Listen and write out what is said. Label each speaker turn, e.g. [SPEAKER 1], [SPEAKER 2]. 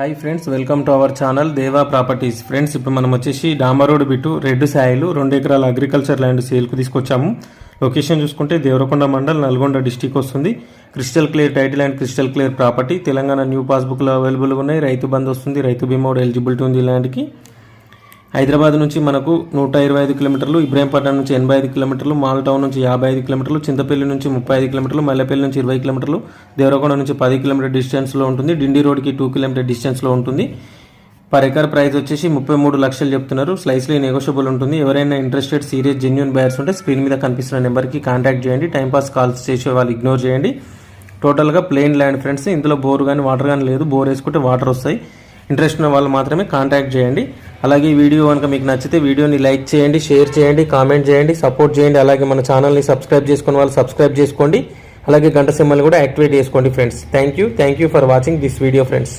[SPEAKER 1] Hi friends welcome to our channel Deva properties friends ఇప్పుడు మనం వచ్చేసి డామర్ రోడ్ బిట్టు రెడ్ సాయిలు రెండు ఎకరాల అగ్రికల్చర్ ల్యాండ్ సేల్కు తీసుకొచ్చాము. లొకేషన్ చూసుకుంటే దేవరకొండ మండల్ నల్గొండ డిస్టిక్ వస్తుంది. Crystal clear title and crystal clear property Telangana new పాస్బుక్లో అవైలబుల్గా ఉన్నాయి. రైతు బంద్ వస్తుంది. రైతు బీమా ఎలిజిబిలిటీ ఉంది ల్యాండ్కి హైదరాబాద్ నుంచి మనకు నూట ఇరవై ఐదు కిలోమీటర్లు ఇబ్రాహీంపట్నం నుంచి ఎనభై ఐదు కిలోమీటర్లు మాల్ టౌన్ నుంచి యాభై ఐదు కిలోమీటర్లు చింతపల్లి నుంచి ముప్పై ఐదు కిలోమీటర్లు మల్లెపల్లి నుంచి ఇరవై కిలోమీటర్లు దేవరకొండ నుంచి పది కిలోమీటర్ డిస్టెన్స్లో ఉంటుంది. డిండి రోడ్కి టూ కిలోమీటర్ డిస్టెన్స్లో ఉంటుంది. పర్ ఎకర్ ప్రైస్ వచ్చేసి ముప్పై మూడు లక్షలు చెప్తున్నారు. స్లైస్లీ నెగోషియబుల్ ఉంటుంది. ఎవరైనా ఇంట్రెస్టెడ్ సీరియస్ జెన్యున్ బయర్స్ ఉంటే స్క్రీన్ మీద కనిపిస్తున్న నెంబర్కి కాంటాక్ట్ చేయండి. టైంపాస్ కాల్స్ చేసే వాళ్ళు ఇగ్నోర్ చేయండి. టోటల్గా ప్లెయిన్ ల్యాండ్ ఫ్రెండ్స్ ఇందులో బోర్ కానీ వాటర్ కానీ లేదు. బోర్ వేసుకుంటే వాటర్ వస్తాయి. ఇంట్రెస్ట్ ఉన్న వాళ్ళు మాత్రమే కాంటాక్ట్ చేయండి. అలాగే ఈ వీడియో కనుక మీకు నచ్చితే వీడియోని లైక్ చేయండి షేర్ చేయండి కామెంట్ చేయండి సపోర్ట్ చేయండి అలాగే మన ఛానల్ని సబ్స్క్రైబ్ చేసుకున్న వాళ్ళు సబ్స్క్రైబ్ చేసుకోండి అలాగే గంట సింబల్ కూడా యాక్టివేట్ చేసుకోండి friends. Thank you thank you for watching this video friends.